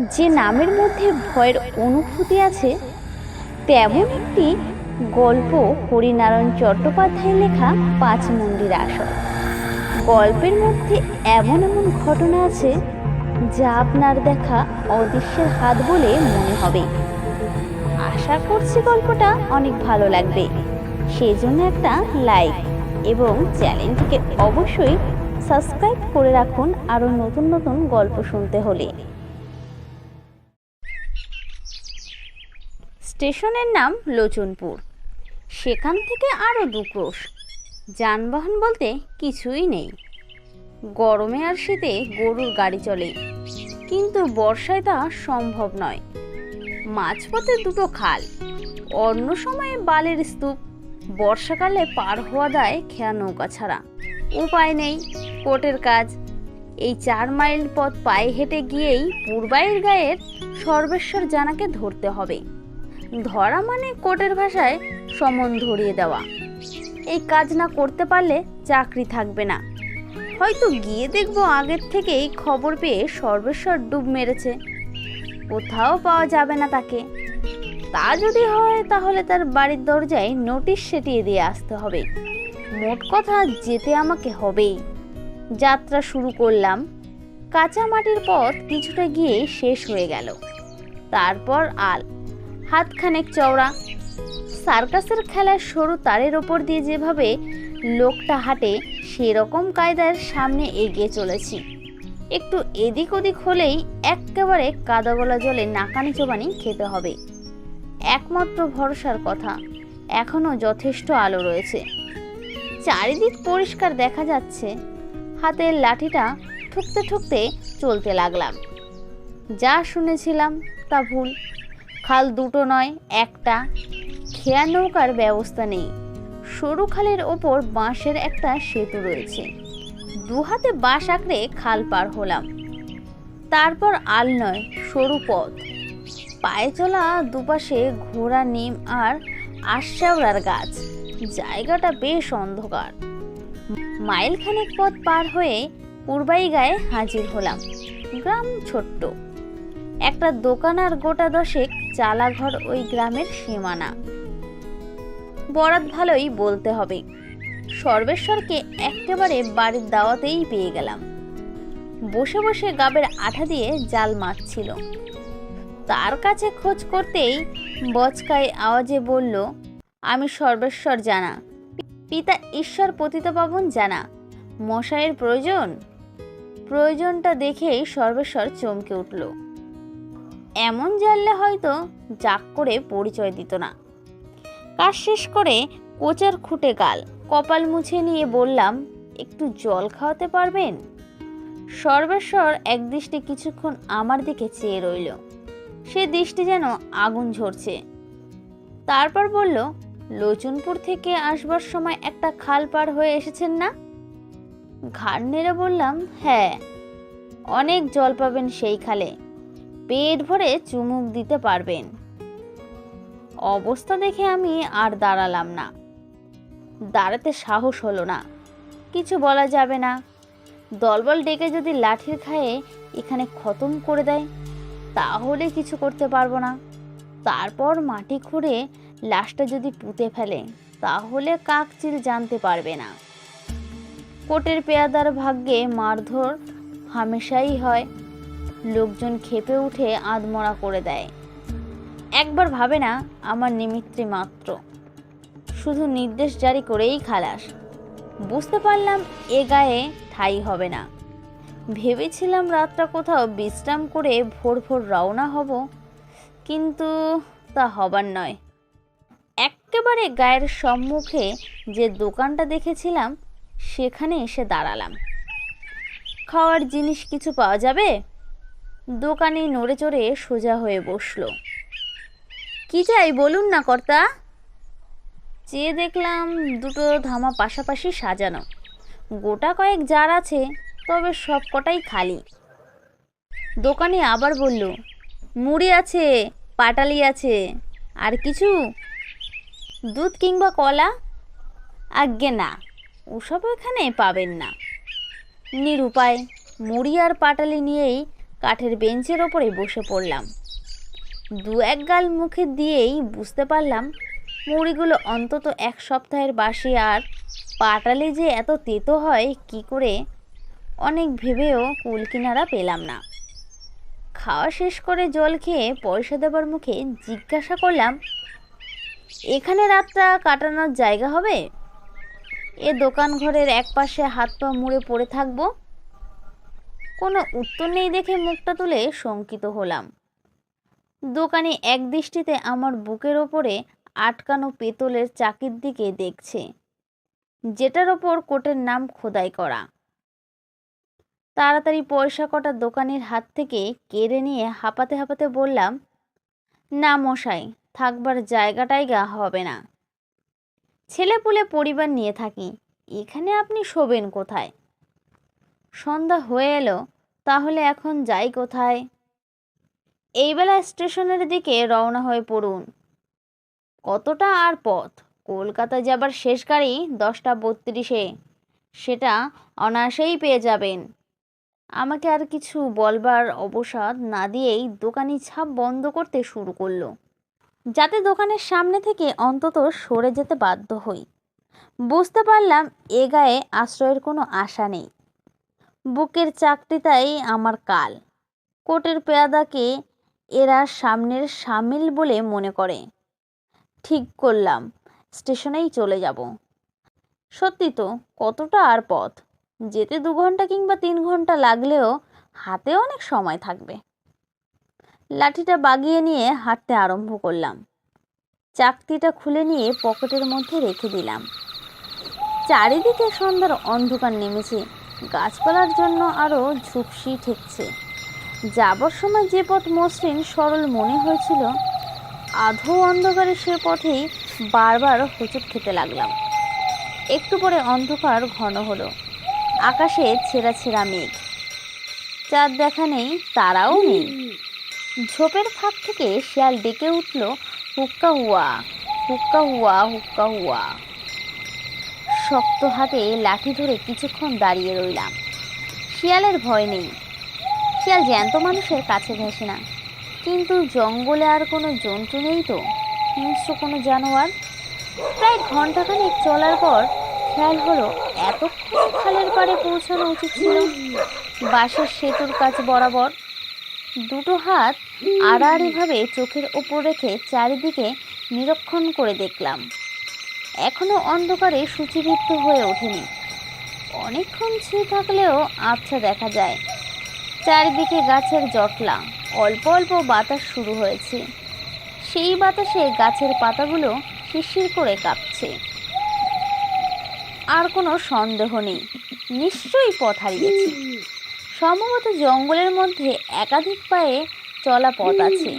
যে নামের মধ্যে ভয়ের অনুভূতি আছে, তেমন একটি গল্প হরিনারায়ণ চট্টোপাধ্যায়ের লেখা পাঁচ মন্দির আসর। গল্পের মধ্যে এমন এমন ঘটনা আছে, যা আপনার দেখা অদৃশ্যের হাত বলে মনে হবে। আশা করছি গল্পটা অনেক ভালো লাগবে। সেই জন্য একটা লাইক এবং চ্যানেলটিকে অবশ্যই সাবস্ক্রাইব করে রাখুন আরও নতুন নতুন গল্প শুনতে হলে। স্টেশনের নাম লোচনপুর। সেখান থেকে আরও দু ক্রোশ। যানবাহন বলতে কিছুই নেই। গরমে আর শীতে গরুর গাড়ি চলে, কিন্তু বর্ষায় তা সম্ভব নয়। মাঝপথে দুটো খাল, অন্য সময়ে বালের স্তূপ। বর্ষাকালে পার হওয়া যায় খেয়া নৌকা ছাড়া। উপায় নেই, কোটের কাজ। এই চার মাইল পথ পায়ে হেঁটে গিয়েই পূর্বাইয়ের গায়ের সর্বেশ্বর জানাকে ধরতে হবে। ধরা মানে কোটের ভাষায় সমন ধরিয়ে দেওয়া। এই কাজ না করতে পারলে চাকরি থাকবে না। হয়তো গিয়ে দেখব আগের থেকেই খবর পেয়ে সর্বেশ্বর ডুব মেরেছে। কোথাও পাওয়া যাবে না তাকে। তা যদি হয় তাহলে তার বাড়ির দরজায় নোটিশ সেটিয়ে দিয়ে আসতে হবে। মোট কথা যেতে আমাকে হবেই। যাত্রা শুরু করলাম। কাঁচা মাটির পথ কিছুটা গিয়ে শেষ হয়ে গেল। তারপর আল হাতখানেক চওড়া। সার্কাসের খেলার সরু তারের ওপর দিয়ে যেভাবে লোকটা হাঁটে, সেরকম কায়দার সামনে এগিয়ে চলেছি। একটু এদিক ওদিক হলেই একেবারে কাদাগোলা জলে নাকানি চোবানি খেতে হবে। একমাত্র ভরসার কথা এখনও যথেষ্ট আলো রয়েছে। চারিদিক পরিষ্কার দেখা যাচ্ছে, হাতের লাঠিটা ঠুকতে ঠুকতে চলতে লাগলাম। যা শুনেছিলাম তা ভুল খাল দুটো নয়, একটা। খেয়া নৌকার ব্যবস্থা নেই। সরু খালের ওপর বাঁশের একটা সেতু রয়েছে। দু হাতে বাঁশ আঁকড়ে খাল পার হলাম। তারপর আল নয়, সরু পথ। পায়ে চলা দুপাশে ঘোড়া, নিম আর আশ্বাওড়ার গাছ। জায়গাটা বেশ অন্ধকার। মাইলখানেক পথ পার হয়ে পূর্বাই গায়ে হাজির হলাম। গ্রাম ছোট্ট। একটা দোকান আর গোটা দশেক চালাঘর ওই গ্রামের সীমানা। বরাত ভালোই বলতে হবে। সর্বেশ্বরকে একেবারে বাড়ির দাওয়াতেই পেয়ে গেলাম। বসে বসে গাবের আঠা দিয়ে জাল মারছিল। তার কাছে খোঁজ করতেই বচকায় আওয়াজে বলল, আমি সর্বেশ্বর জানা। পিতা ঈশ্বর পতিতপাবন জানা। মশাইয়ের প্রয়োজন? প্রয়োজনটা দেখেই সর্বেশ্বর চমকে উঠল। এমন জানলে হয়তো জাক করে পরিচয় দিত না। কাজ শেষ করে কোচার খুঁটে গাল, কপাল মুছে নিয়ে বললাম, একটু জল খাওয়াতে পারবেন? সর্বেশ্বর এক দৃষ্টি কিছুক্ষণ আমার দিকে চেয়ে রইল। সে দৃষ্টি যেন আগুন ঝরছে। তারপর বলল, লোচনপুর থেকে আসবার সময় একটা খাল পার হয়ে এসেছেন না? ঘাড় নেড়ে বললাম হ্যাঁ অনেক জল পাবেন সেই খালে। পেট ভরে চুমুক দিতে পারবেন। অবস্থা দেখে আমি আর দাঁড়ালাম না। দাঁড়াতে সাহস হলো না। কিছু বলা যাবে না। দলবল ডেকে যদি লাঠির খায়ে এখানে খতম করে দেয়, তাহলে কিছু করতে পারব না। তারপর মাটি খুঁড়ে লাশটা যদি পুঁতে ফেলে, তাহলে কাকচিল জানতে পারবে না। কোটের পেয়াদার ভাগ্যে মারধর হামেশাই হয়। লোকজন খেপে উঠে আধমরা করে দেয়। একবার ভাবে না, আমার নিমিত্রে মাত্র। শুধু নির্দেশ জারি করেই খালাস। বুঝতে পারলাম এ গায়ে ঠাই হবে না। ভেবেছিলাম রাতটা কোথাও বিশ্রাম করে ভোর ভোর রওনা হব, কিন্তু তা হবার নয়। একেবারে গায়ের সম্মুখে যে দোকানটা দেখেছিলাম, সেখানে এসে দাঁড়ালাম। খাওয়ার জিনিস কিছু পাওয়া যাবে? দোকানে নড়ে চড়ে সোজা হয়ে বসল। কি চাই বলুন না, কর্তা? চেয়ে দেখলাম দুটো ধামা পাশাপাশি সাজানো। গোটা কয়েক জার আছে, তবে সব কটাই খালি। দোকানে আবার বলল, মুড়ি আছে, পাটালি আছে, আর কিছু? দুধ কিংবা কলা? আজ্ঞে না, ওসব এখানে পাবেন না। নিরুপায়, মুড়ি আর পাটালি নিয়েই কাঠের বেঞ্চের ওপরে বসে পড়লাম। দু এক গাল মুখে দিয়েই বুঝতে পারলাম, মুড়িগুলো অন্তত এক সপ্তাহের বাসি আর পাটালি যে এত তেতো হয় কি করে, অনেক ভেবেও কুল কিনারা পেলাম না। খাওয়া শেষ করে জল খেয়ে পয়সা দেবার মুখে জিজ্ঞাসা করলাম, এখানে রাতটা কাটানোর জায়গা হবে? এ দোকান ঘরের এক পাশে হাত পা মুড়ে পড়ে থাকব? কোনো উত্তর নেই দেখে মুখটা তুলে শঙ্কিত হলাম। দোকানে এক দৃষ্টিতে আমার বুকের ওপরে আটকানো পেতলের চাকির দিকে দেখছে, যেটার ওপর কোটের নাম খোদাই করা। তাড়াতাড়ি পয়সা কটা দোকানের হাত থেকে কেড়ে নিয়ে হাঁপাতে হাঁপাতে বললাম, না মশাই, থাকবার জায়গা টাইগা হবে না। ছেলেপুলে পরিবার নিয়ে থাকি, এখানে আপনি শোবেন কোথায়? সন্ধ্যা হয়ে এলো, তাহলে এখন যাই কোথায়? এইবেলা স্টেশনের দিকে রওনা হয়ে পড়ুন। কতটা আর পথ? কলকাতা যাবার শেষ গাড়ি দশটা বত্রিশে। সেটা অনায়াসেই পেয়ে যাবেন। আমাকে আর কিছু বলবার অবসাদ না দিয়েই দোকানি ছাপ বন্ধ করতে শুরু করল, যাতে দোকানের সামনে থেকে অন্তত সরে যেতে বাধ্য হই। বুঝতে পারলাম এ গায়ে আশ্রয়ের কোনো আশা নেই। বুকের চাকরিটাই আমার কাল। কোটের পেয়াদাকে এরা সামনের সামিল বলে মনে করে। ঠিক করলাম, স্টেশনেই চলে যাব। সত্যি তো, কতটা আর পথ? যেতে দু ঘণ্টা কিংবা তিন ঘণ্টা লাগলেও হাতে অনেক সময় থাকবে। লাঠিটা বাগিয়ে নিয়ে হাঁটতে আরম্ভ করলাম। চাকতিটা খুলে নিয়ে পকেটের মধ্যে রেখে দিলাম। চারিদিকে সন্ধ্যার অন্ধকার নেমেছে। গাছপালার জন্য আরও ঝুপসি ঠেকছে। যাবার সময় যে পথ মসৃণ সরল মনে হয়েছিল, আধো অন্ধকারে সে পথেই বারবার হোঁচট খেতে লাগলাম। একটু পরে অন্ধকার ঘন হলো। আকাশে ছেঁড়া ছেঁড়া মেঘ। চাঁদ দেখা নেই, তারাও নেই। ঝোপের ফাঁক থেকে শিয়াল ডেকে উঠল, হুক্কা হুয়া হুক্কা হুয়া হুক্কা হুয়া। শক্ত হাতে লাঠি ধরে কিছুক্ষণ দাঁড়িয়ে রইলাম। শিয়ালের ভয় নেই। শিয়াল জ্যান্ত মানুষের কাছে ঘেঁষে না। কিন্তু জঙ্গলে আর কোনো জন্তু নেই তো? হিংস্র কোনো জানোয়ার? প্রায় ঘন্টাখানেক চলার পর খেয়াল হলো এতক্ষণ খালের পাড়ে পৌঁছানো উচিত ছিল। বাঁশের সেতুর কাছে বরাবর। দুটো হাত আড়াআড়িভাবে চোখের ওপর রেখে চারিদিকে নিরীক্ষণ করে দেখলাম। এখনও অন্ধকারে সূচিবৃত্ত হয়ে ওঠেনি। অনেকক্ষণ ছুঁয়ে থাকলেও আবছা দেখা যায়। চারিদিকে গাছের জটলা, অল্প অল্প বাতাস শুরু হয়েছে। সেই বাতাসে গাছের পাতাগুলো শিরশির করে কাঁপছে। আর কোনো সন্দেহ নেই, নিশ্চয়ই পথ হারিয়েছি। সম্ভবত জঙ্গলের মধ্যে একাধিক পায়ে চলা পথ আছে।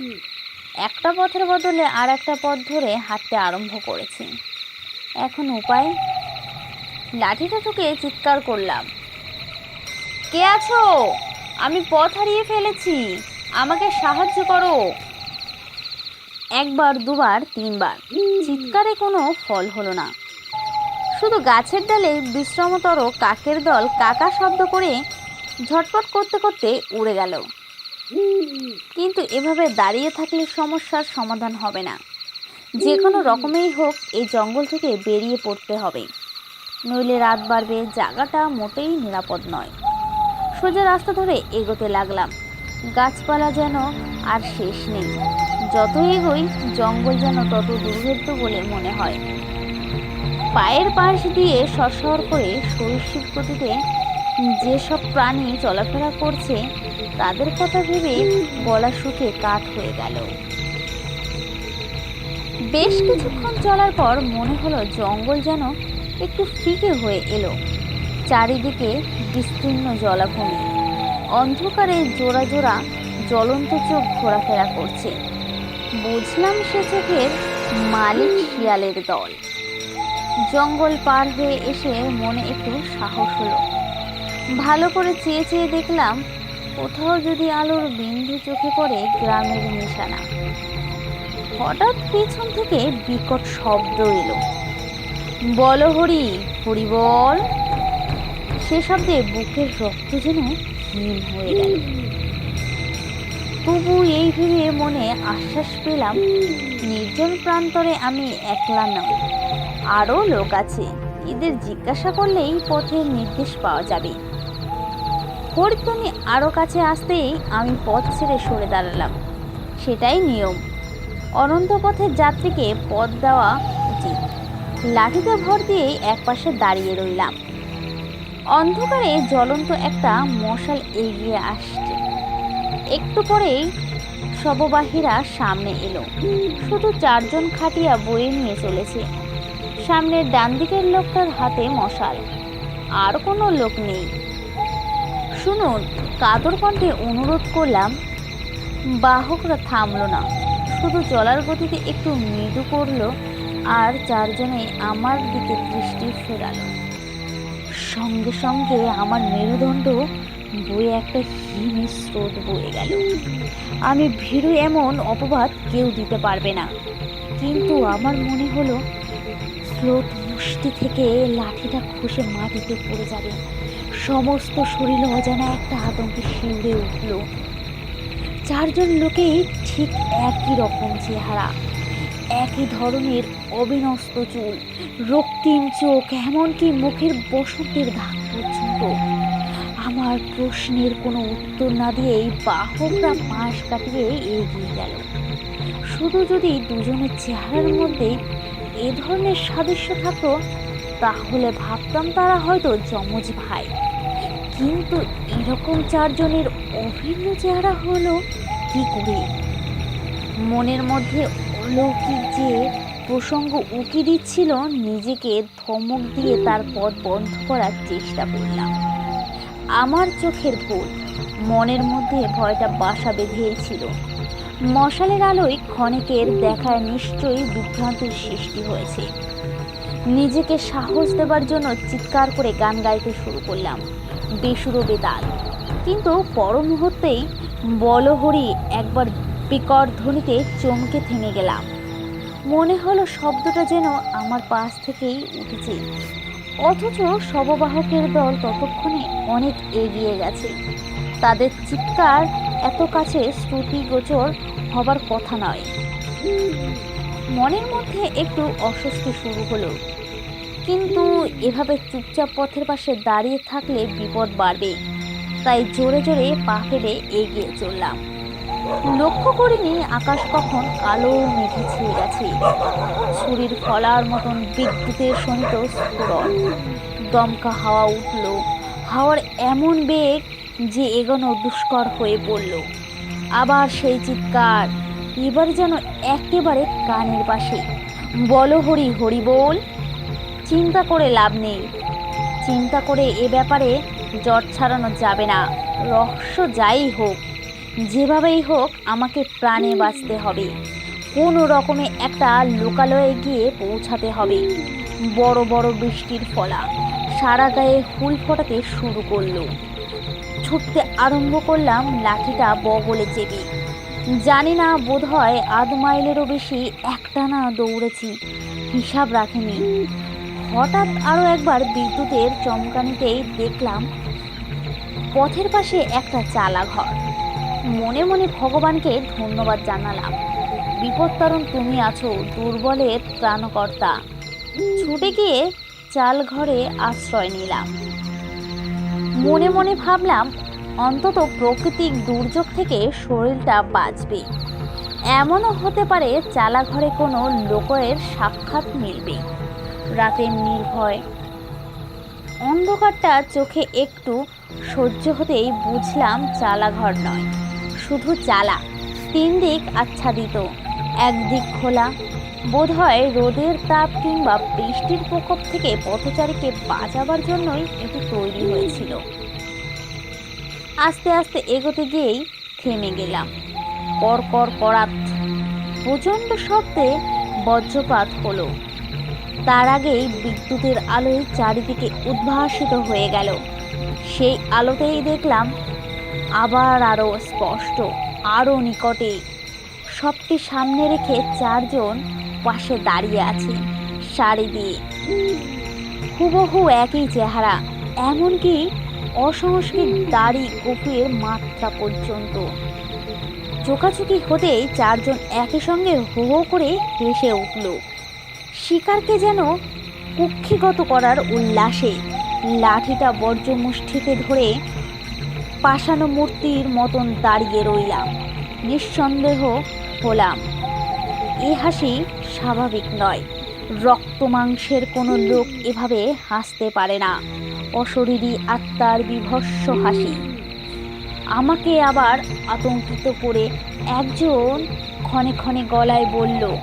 একটা পথের বদলে আর একটা পথ ধরে হাঁটতে আরম্ভ করেছি। এখন উপায়? লাঠিটা ঠুকে চিৎকার করলাম। কে আছো? আমি পথ হারিয়ে ফেলেছি। আমাকে সাহায্য করো। একবার, দুবার, তিনবার। চিৎকারে কোনো ফল হলো না। শুধু গাছের ডালে বিশ্রামতর কাকের দল কাকা শব্দ করে ঝটপট করতে করতে উড়ে গেল। কিন্তু এভাবে দাঁড়িয়ে থাকলে সমস্যার সমাধান হবে না। যে কোনো রকমেই হোক, এই জঙ্গল থেকে বেরিয়ে পড়তে হবে। নইলে রাত বাড়বে, জায়গাটা মোটেই নিরাপদ নয়। সোজা রাস্তা ধরে এগোতে লাগলাম। গাছপালা যেন আর শেষ নেই। যত এগোই, জঙ্গল যেন তত দুর্ভেদ্য বলে মনে হয়। পায়ের পাশ দিয়ে সরসর করে সরীসৃপ গতিতে যেসব প্রাণী চলাফেরা করছে, তাদের কথা ভেবে গলা শুকে কাঠ হয়ে গেল। বেশ কিছুক্ষণ চলার পর মনে হলো জঙ্গল যেন একটু ফিকে হয়ে এলো। চারিদিকে বিস্তীর্ণ জলাভূমি। অন্ধকারে জোড়া জোড়া জ্বলন্ত চোখ ঘোরাফেরা করছে। বুঝলাম সে চোখের মালিক শিয়ালের দল। জঙ্গল পার হয়ে এসে মনে একটু সাহস হলো। ভালো করে চেয়ে চেয়ে দেখলাম, কোথাও যদি আলোর বিন্দু চোখে পড়ে গ্রামের নিশানা। হঠাৎ পেছন থেকে বিকট শব্দ এলো। বল হরি হরি বল। সে শব্দে বুকের রক্ত যেন হিম হয়ে গেল। তবু এই ভেবে মনে আশ্বাস পেলাম, নির্জন প্রান্তরে আমি একলা নই। আরও লোক আছে, এদের জিজ্ঞাসা করলেই পথের নির্দেশ পাওয়া যাবে। হরিতনি আরও কাছে আসতেই আমি পথ ছেড়ে সরে দাঁড়ালাম। সেটাই নিয়ম। অনন্ত পথের যাত্রীকে পথ দেওয়া উচিত। লাঠিতে ভর দিয়ে একপাশে দাঁড়িয়ে রইলাম। অন্ধকারে জ্বলন্ত একটা মশাল এগিয়ে আসছে। একটু পরেই শববাহীরা সামনে এলো। শুধু চারজন খাটিয়া বয়ে নিয়ে চলেছে। সামনের ডান দিকের লোকটার হাতে মশাল। আর কোনো লোক নেই। শুনুন, কাতর কণ্ঠে অনুরোধ করলাম, বাহকরা থামল না। শুধু চলার গতিতে একটু মৃদু করল আর চারজনে আমার দিকে দৃষ্টি ফেরালো। সঙ্গে সঙ্গে আমার মেরুদণ্ড বয়ে একটা হিমের স্রোত বয়ে গেল। আমি ভীরু এমন অপবাদ কেউ দিতে পারবে না। কিন্তু আমার মনে হলো, স্রোত মুষ্টি থেকে লাঠিটা খসে মাটিতে পড়ে যাবে। সমস্ত শরীরে অজানা একটা আতঙ্কে শিউরে উঠল। চারজন লোকেই ঠিক একই রকম চেহারা, একই ধরনের অবিনস্ত চুল, রক্তিম চোখ, এমনকি মুখের বসন্তের দাগ পর্যন্ত। আমার প্রশ্নের কোনো উত্তর না দিয়েই বাহকরা পাশ কাটিয়ে এগিয়ে গেল। শুধু যদি দুজনের চেহারার মধ্যে এ ধরনের সাদৃশ্য থাকতো, তাহলে ভাবতাম তারা হয়তো যমজ ভাই। কিন্তু এরকম চারজনের অভিন্ন চেহারা হলো কি করে? মনের মধ্যে অলৌকিক যে প্রসঙ্গ উকি দিচ্ছিল, নিজেকে ধমক দিয়ে তার পথ বন্ধ করার চেষ্টা করলাম। আমার চোখের ভুল মনের মধ্যে ভয়টা বাসা বেঁধেছিল। মশালের আলোয় ক্ষণিকের দেখায় নিশ্চয়ই বিভ্রান্তির সৃষ্টি হয়েছে। নিজেকে সাহস দেবার জন্য চিৎকার করে গান গাইতে শুরু করলাম। বেসুরো বেতাল কিন্তু পর মুহূর্তেই বলহরি একবার বিকট ধ্বনিতে চমকে থেমে গেলাম। মনে হলো শব্দটা যেন আমার পাশ থেকেই উঠেছে। অথচ শববাহকের দল ততক্ষণে অনেক এগিয়ে গেছে। তাদের চিৎকার এত কাছে শ্রুতিগোচর হবার কথা নয়। মনের মধ্যে একটু অস্বস্তি শুরু হলো। কিন্তু এভাবে চুপচাপ পথের পাশে দাঁড়িয়ে থাকলে বিপদ বাড়বে তাই জোরে জোরে পা ফেলে এগিয়ে চললাম। লক্ষ্য করিনি আকাশ কখন কালো মেঘে ছেয়ে গেছে। ছুরির ফলার মতন বিদ্যুতের শনিত স্ফুরণ দমকা হাওয়া উঠল। হাওয়ার এমন বেগ যে এগোনো দুষ্কর হয়ে পড়ল। আবার সেই চিৎকার। এবার যেন একেবারে কানের পাশে। বলো হরি হরি বল। চিন্তা করে লাভ নেই। চিন্তা করে এ ব্যাপারে জট ছাড়ানো যাবে না। রহস্য যাই হোক, যেভাবেই হোক আমাকে প্রাণে বাঁচতে হবে। কোনো রকমে একটা লোকালয়ে গিয়ে পৌঁছাতে হবে। বড় বড় বৃষ্টির ফলা সারা গায়ে ফুল ফোটাতে শুরু করল। ছুটতে আরম্ভ করলাম লাঠিটা বগলে চেপে। জানি না বোধ হয় আধ মাইলেরও বেশি একটানা দৌড়েছি, হিসাব রাখিনি। হঠাৎ আরও একবার বিদ্যুতের চমকানিতেই দেখলাম পথের পাশে একটা চালা ঘর মনে মনে ভগবানকে ধন্যবাদ জানালাম। বিপত্তারণ তুমি আছো দুর্বলের ত্রাণকর্তা ছুটে গিয়ে চাল ঘরে আশ্রয় নিলাম। মনে মনে ভাবলাম, অন্তত প্রাকৃতিক দুর্যোগ থেকে শরীরটা বাঁচবে। এমনও হতে পারে চালা ঘরে কোনো লোকের সাক্ষাৎ মিলবে। রাতের নির্ভয় অন্ধকারটা চোখে একটু সহ্য হতেই বুঝলাম চালাঘর নয়, শুধু চালা, তিন দিক আচ্ছাদিত একদিক খোলা। বোধহয় রোদের তাপ কিংবা বৃষ্টির প্রকোপ থেকে পথচারীকে বাঁচাবার জন্যই এটি তৈরি হয়েছিল। আস্তে আস্তে এগোতে গিয়েই থেমে গেলাম। কর কর করাত, প্রচণ্ড শব্দে বজ্রপাত হলো। তার আগেই বিদ্যুতের আলোয় চারিদিকে উদ্ভাসিত হয়ে গেল। সেই আলোতেই দেখলাম আবার আরও স্পষ্ট আরও নিকটে। সবটি সামনে রেখে চারজন পাশে দাঁড়িয়ে আছে শাড়ি দিয়ে। হুবহু একই চেহারা, এমনকি অসংস্কৃত দাড়ি গোপের মাত্রা পর্যন্ত। চোকাচুকি হতেই চারজন একই সঙ্গে হো হো করে হেসে উঠল। শিকারকে যেন কুক্ষিগত করার উল্লাসে লাঠিটা বর্জ্য মুষ্টিতে ধরে পাষাণ মূর্তির মতন দাঁড়িয়ে রইলাম। নিঃসন্দেহ হলাম। এ হাসি স্বাভাবিক নয়। রক্ত মাংসের কোনো লোক এভাবে হাসতে পারে না। অশরীরী আত্মার বিভৎস হাসি। আমাকে আবার আতঙ্কিত করে একজন ক্ষণে ক্ষণে গলায় বলল,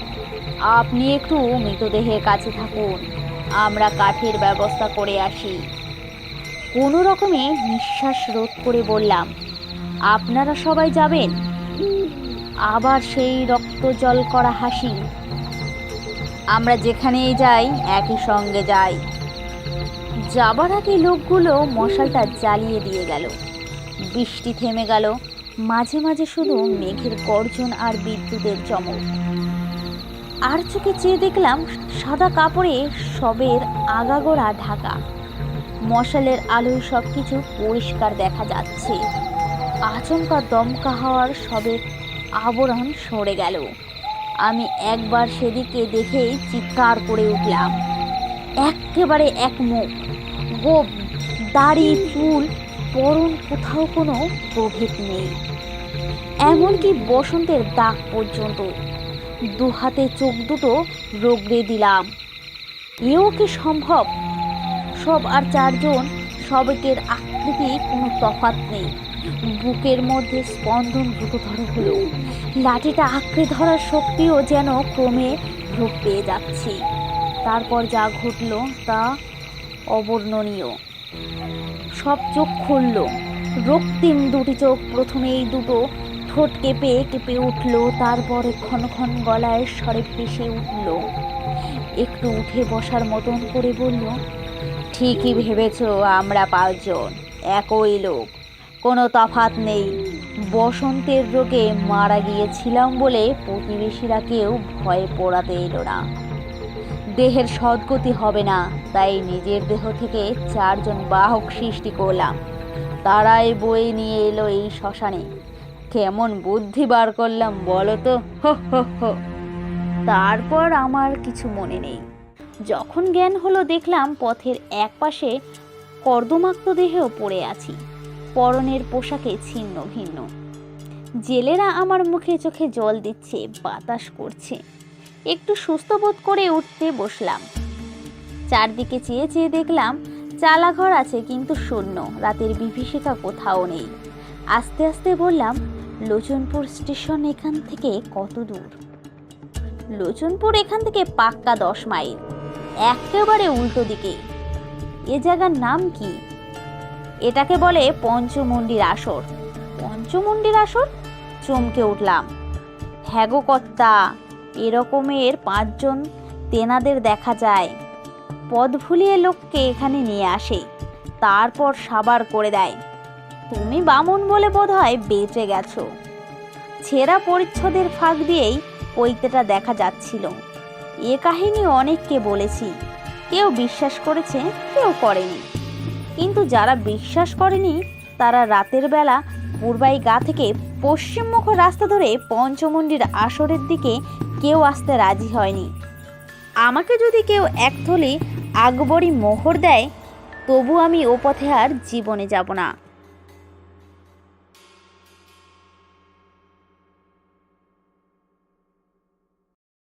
আপনি একটু মৃতদেহের কাছে থাকুন। আমরা কাঠের ব্যবস্থা করে আসি। কোনো রকমে নিঃশ্বাস রোধ করে বললাম, আপনারা সবাই যাবেন? আবার সেই রক্ত জল করা হাসি, আমরা যেখানেই যাই, একই সঙ্গে যাই। যাবার আগে লোকগুলো মশালটা জ্বালিয়ে দিয়ে গেল। বৃষ্টি থেমে গেল। মাঝে মাঝে শুধু মেঘের গর্জন আর বিদ্যুতের চমক। আর চোখে চেয়ে দেখলাম সাদা কাপড়ে সবের আগাগোড়া ঢাকা। মশালের আলোয় সব কিছু পরিষ্কার দেখা যাচ্ছে। আচমকা দমকা হওয়ার সবে আবরণ সরে গেল। আমি একবার সেদিকে দেখেই চিৎকার করে উঠলাম। একেবারে এক মুখ। গোপ, দাড়ি, চুল, পরন কোথাও কোনো প্রভেদ নেই। এমনকি বসন্তের দাগ পর্যন্ত দু হাতে চোখ দুটো রোগড়ে দিলাম। এও কি সম্ভব? সব আর চারজন সবেকের আকৃতি কোনো তফাৎ নেই। বুকের মধ্যে স্পন্দন দ্রুততর হলো। লাঠিটা আঁকড়ে ধরার শক্তিও যেন ক্রমে রূপ পেয়ে যাচ্ছি। তারপর যা ঘটলো তা অবর্ণনীয়। সব চোখ খুলল। রক্তিম দুটি চোখ প্রথমেই দুটো ঠোঁট কেঁপে কেঁপে উঠল, তারপরে ক্ষণ ক্ষণ গলায় স্বরে ভেসে উঠল। একটু উঠে বসার মতন করে বলল, ঠিকই ভেবেছ আমরা পাঁচজন, একই লোক, কোনো তফাত নেই। বসন্তের রোগে মারা গিয়েছিলাম বলে প্রতিবেশীরা কেউ ভয়ে পড়াতে এলো না। দেহের সদ্গতি হবে না, তাই নিজের দেহ থেকে চারজন বাহক সৃষ্টি করলাম। তারাই বয়ে নিয়ে এলো এই শ্মশানে। কেমন বুদ্ধি বার করলাম, বলো তো। তারপর আমার কিছু মনে নেই। যখন জ্ঞান হলো, দেখলাম পথের এক পাশে কর্দমাক্ত দেহেও পড়ে আছি। পরনের পোশাকে ছিন্ন ভিন্ন। জেলেরা আমার মুখে চোখে জল দিচ্ছে, বাতাস করছে। একটু সুস্থ বোধ করে উঠতে বসলাম। চারদিকে চেয়ে চেয়ে দেখলাম, চালাঘর আছে কিন্তু শূন্য। রাতের বিভীষিকা কোথাও নেই। আস্তে আস্তে বললাম লোচনপুর স্টেশন এখান থেকে কত দূর? লোচনপুর এখান থেকে পাক্কা দশ মাইল। একেবারে উল্টো দিকে। এ জায়গার নাম কি? এটাকে বলে পঞ্চমন্ডির আসর। পঞ্চমন্ডির আসর? চমকে উঠলাম। হ্যাগো কর্তা, এরকমের পাঁচজন তেনাদের দেখা যায়। পদ ভুলিয়ে লোককে এখানে নিয়ে আসে। তারপর সাবার করে দেয়। তুমি বামুন বলে বোধ হয় বেঁচে গেছো। ছেঁড়া পরিচ্ছদের ফাঁক দিয়েই পৈতেটা দেখা যাচ্ছিল। এ কাহিনী অনেককে বলেছি, কেউ বিশ্বাস করেছে, কেউ করেনি। কিন্তু যারা বিশ্বাস করেনি, তারা রাতের বেলা পূর্বাই গা থেকে পশ্চিমমুখ রাস্তা ধরে পঞ্চমন্ডির আসরের দিকে কেউ আসতে রাজি হয়নি। আমাকে যদি কেউ এক থলি আকবরী মোহর দেয়, তবু আমি ও পথে আর জীবনে যাব না।